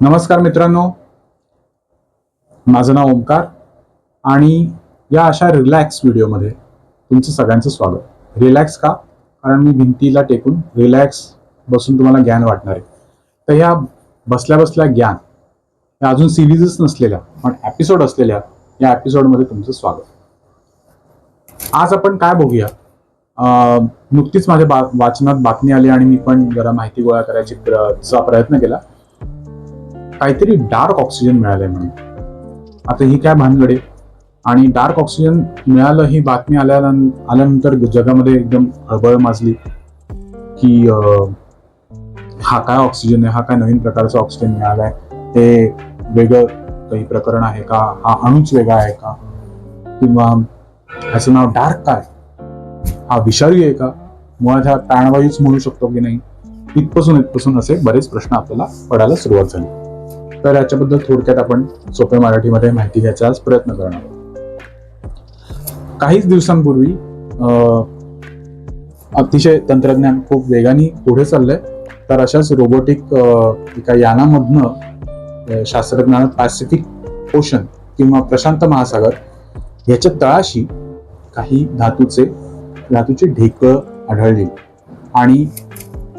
नमस्कार मित्रांनो. माझं नाव ओंकार आणि या अशा रिलॅक्स व्हिडिओमध्ये तुमचं सगळ्यांचं स्वागत. रिलॅक्स का? कारण मी भिंतीला टेकून रिलॅक्स बसून तुम्हाला ज्ञान वाटणार आहे. तर ह्या बसल्या बसल्या ज्ञान या अजून सिरीजच नसलेल्या पण एपिसोड असलेल्या या एपिसोडमध्ये तुमचं स्वागत. आज आपण काय बघूया? नुकतीच माझ्या बा वाचनात बातमी आली आणि मी पण जरा माहिती गोळा करायची प्र- चा प्रयत्न केला. काहीतरी डार्क ऑक्सिजन मिळालंय म्हणून. आता ही काय भानगडे आणि डार्क ऑक्सिजन मिळालं ही बातमी आल्या आल्यानंतर जगामध्ये एकदम हळबळ माजली की अं, हा काय ऑक्सिजन आहे? हा काय नवीन प्रकारचा ऑक्सिजन मिळालाय? ते वेगळं काही प्रकरण आहे का? हा अणूच वेगळा आहे का? किंवा ह्याचं नाव डार्क काय? हा विषारी आहे का? मुळात हा प्राणवायूच म्हणू शकतो की नाही? इथपासून इथपासून असे बरेच प्रश्न आपल्याला पडायला सुरुवात झाली. तर याच्याबद्दल थोडक्यात आपण सोप्या मराठीमध्ये माहिती घ्यायचा आज प्रयत्न करणार आहोत. काहीच दिवसांपूर्वी अं, अतिशय तंत्रज्ञान खूप वेगाने पुढे चाललंय. तर अशाच रोबोटिक एका यानामधनं शास्त्रज्ञानं पॅसिफिक ओशन किंवा प्रशांत महासागर याच्या तळाशी काही धातूचे धातूचे ढेकळं आढळली. आणि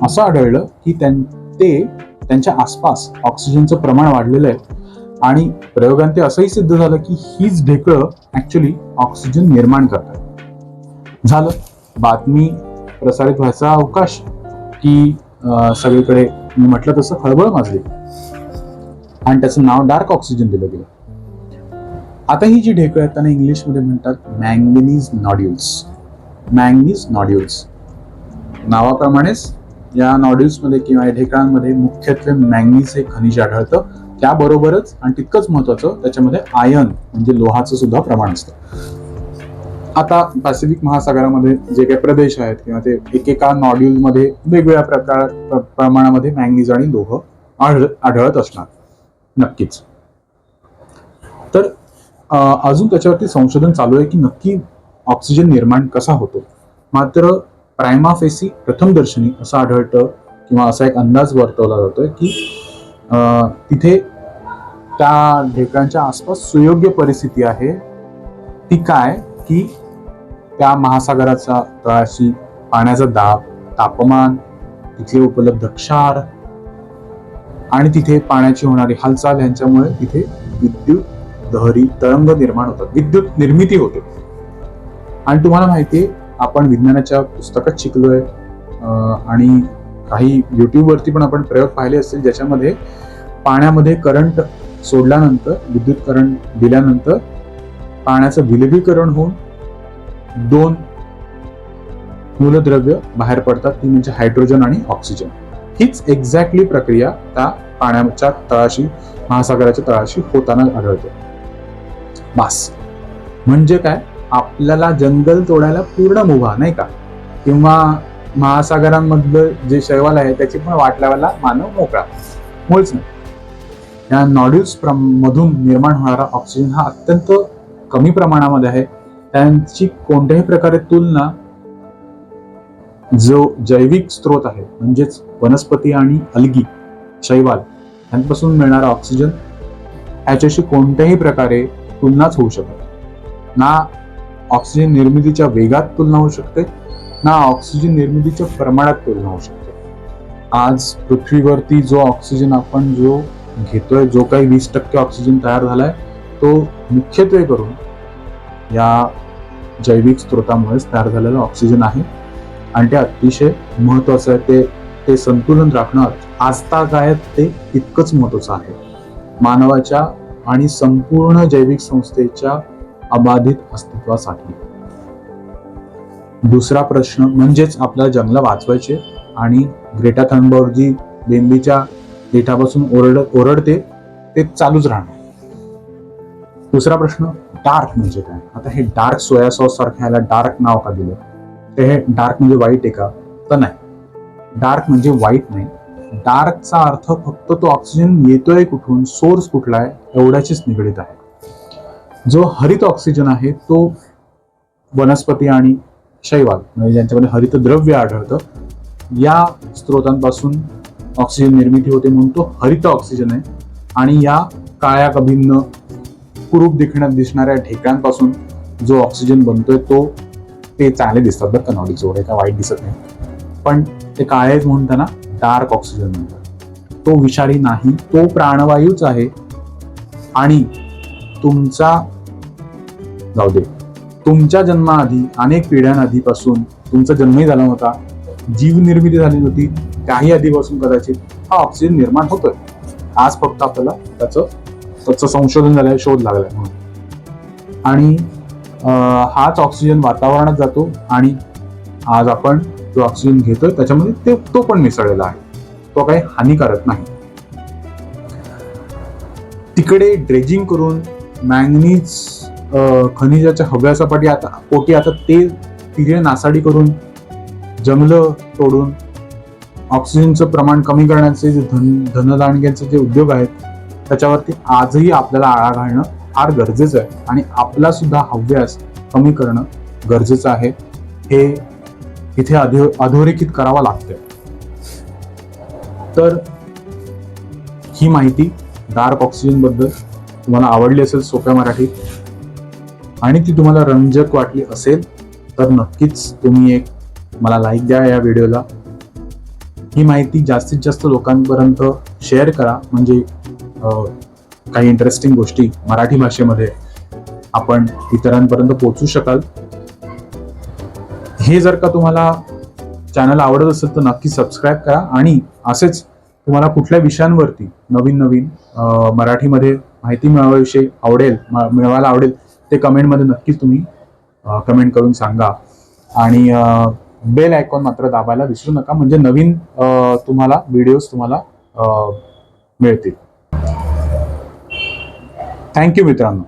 असं आढळलं की त्यां ते त्यांच्या आसपास ऑक्सिजनचं प्रमाण वाढलेलं आहे. आणि प्रयोगांत असंही सिद्ध झालं की हीच ढेकळं ॲक्च्युली ऑक्सिजन निर्माण करतात. झालं. बातमी प्रसारित व्हायचा अवकाश की सगळीकडे मी म्हटलं तसं खळबळ माजली. आणि त्याचं नाव डार्क ऑक्सिजन दिलं गेलं. आता ही जी ढेकळं आहेत त्यांना इंग्लिशमध्ये म्हणतात मँगनीज नॉड्युल्स. मँगनीज नॉड्युल्स. नावाप्रमाणेच या नॉड्यूल्समध्ये किंवा या ढेकळांमध्ये मुख्यत्वे मॅंगनीज हे खनिज आढळतं. त्याबरोबरच आणि तितकंच महत्वाचं त्याच्यामध्ये आयन म्हणजे लोहाचं सुद्धा प्रमाण असतं. आता पॅसिफिक महासागरामध्ये जे काही प्रदेश आहेत किंवा ते एकेका नॉड्यूलमध्ये वेगवेगळ्या प्रकार प्रमाणामध्ये मॅंगनीज आणि लोह आढळ आढळत असणार. नक्कीच. तर अजून त्याच्यावरती संशोधन चालू आहे की नक्की ऑक्सिजन निर्माण कसा होतो? मात्र प्रायमा फेसी प्रथम दर्शनी असं आढळतं किंवा असा एक अंदाज वर्तवला जातोय की अं, तिथे त्या ढेकळांच्या आसपास सुयोग्य परिस्थिती आहे. ती काय? की त्या महासागराचा तळाशी पाण्याचा दाब तापमान तिथले उपलब्ध क्षार आणि तिथे पाण्याची होणारी हालचाल यांच्यामुळे तिथे विद्युत दहरी तरंग निर्माण होतात. विद्युत निर्मिती होते. आणि तुम्हाला माहिती आहे आपण विज्ञानाच्या पुस्तकात शिकलोय आणि काही युट्यूबवरती पण आपण प्रयोग पाहिले असतील ज्याच्यामध्ये पाण्यामध्ये करंट सोडल्यानंतर विद्युत करंट दिल्यानंतर पाण्याचं विलगीकरण होऊन दोन मूलद्रव्य बाहेर पडतात ती म्हणजे हायड्रोजन आणि ऑक्सिजन हीच एक्झॅक्टली प्रक्रिया त्या पाण्याच्या तळाशी महासागराच्या तळाशी होताना आढळते. बास. म्हणजे काय? आपल्याला जंगल तोडायला पूर्ण मुभा नाही का? किंवा महासागरांमधलं जे शैवाल आहे त्याची पण वाट लावायला मानव मोकळा. मुळच नाही. या नॉड्यूल्स मधून निर्माण होणारा ऑक्सिजन हा अत्यंत कमी प्रमाणामध्ये आहे. त्यांची कोणत्याही प्रकारे तुलना जो जैविक स्रोत आहे म्हणजेच वनस्पती आणि अलगी शैवाल यांपासून मिळणारा ऑक्सिजन ह्याच्याशी कोणत्याही प्रकारे तुलनाच होऊ शकत ना ऑक्सिजन निर्मितीच्या वेगात तुलना होऊ शकते ना ऑक्सिजन निर्मितीच्या प्रमाणात तुलना होऊ शकते. आज पृथ्वीवरती जो ऑक्सिजन आपण जो घेतोय जो काही वीस टक्के ऑक्सिजन तयार झालाय तो मुख्यत्वे करून या जैविक स्रोतामुळेच तयार झालेला ऑक्सिजन आहे. आणि ते अतिशय महत्वाचं आहे ते ते संतुलन राखणं काय ते इतकंच महत्वाचं आहे. मानवाच्या आणि संपूर्ण जैविक संस्थेच्या अबाधित अस्तित्वासाठी. दुसरा प्रश्न म्हणजेच आपल्याला जंगलं वाचवायचे आणि ग्रेटा थंडबर्ग जी बेंबीच्या देठापासून ओरड ओरडते ते चालूच राहणार. दुसरा प्रश्न डार्क म्हणजे काय? आता हे डार्क सोया सॉस सारख्या ह्याला डार्क नाव का दिलं? ते हे डार्क म्हणजे वाईट आहे का? तर नाही. डार्क म्हणजे वाईट नाही. डार्कचा अर्थ फक्त तो ऑक्सिजन येतोय कुठून सोर्स कुठला आहे एवढ्याशीच निगडीत आहे. जो हरित ऑक्सिजन आहे तो वनस्पती आणि शैवाल म्हणजे ज्यांच्यामध्ये हरित द्रव्य आढळतं या स्रोतांपासून ऑक्सिजन निर्मिती होते म्हणून तो हरित ऑक्सिजन आहे. आणि या काळ्या कभिन्न कुरूप दिखण्यात दिसणाऱ्या ठेक्यांपासून जो ऑक्सिजन बनतोय तो ते चांगले दिसतात बरं का नॉलेज एवढे काय वाईट दिसत नाही. पण ते काळेच म्हणून त्यांना डार्क ऑक्सिजन म्हणतात. तो विषारी नाही तो प्राणवायूच आहे. आणि तुमचा जाऊ दे तुमच्या जन्माआधी अनेक पिढ्यांआधीपासून तुमचा जन्मही झाला नव्हता. जीवनिर्मिती झालेली झाली होती काही आधीपासून कदाचित हा ऑक्सिजन निर्माण होतोय. आज फक्त आपल्याला त्याचं त्याचं संशोधन झालंय शोध लागलाय म्हणून. आणि हाच ऑक्सिजन वातावरणात जातो आणि आज आपण जो ऑक्सिजन घेतोय त्याच्यामध्ये ते तो पण मिसळलेला आहे. तो काही हानिकारक नाही. तिकडे ड्रेजिंग करून मॅंगनीज खनिजाच्या हव्यासापाठी आता पोटी आता ते तिथे नासाडी करून जंगलं तोडून ऑक्सिजनचं प्रमाण कमी करण्याचे जे धन धनदाणग्यांचे जे उद्योग आहेत त्याच्यावरती आजही आपल्याला आळा घालणं फार गरजेचं आहे. आणि आपला सुद्धा हव्यास कमी करणं गरजेचं आहे. हे इथे अधो अधोरेखित करावं लागतंय. तर ही माहिती डार्क ऑक्सिजनबद्दल तुम्हाला आवडली असेल सोप्या मराठीत आणि ती तुम्हाला रंजक वाटली असेल तर नक्कीच तुम्ही एक मला लाईक द्या या व्हिडिओला ही माहिती जास्तीत जास्त लोकांपर्यंत शेअर करा. म्हणजे काही इंटरेस्टिंग गोष्टी मराठी भाषेमध्ये आपण इतरांपर्यंत पोहोचू शकाल. हे जर का तुम्हाला चॅनल आवडत असेल तर नक्की सबस्क्राईब करा. आणि असेच तुम्हाला कुठल्या विषयांवरती नवीन नवीन मराठीमध्ये माहिती मिळवाविषयी आवडेल मिळवायला आवडेल ते कमेंटमध्ये नक्कीच तुम्ही कमेंट करून सांगा. आणि बेल आयकॉन मात्र दाबायला विसरू नका म्हणजे नवीन तुम्हाला व्हिडिओज तुम्हाला मिळतील. थँक्यू मित्रांनो.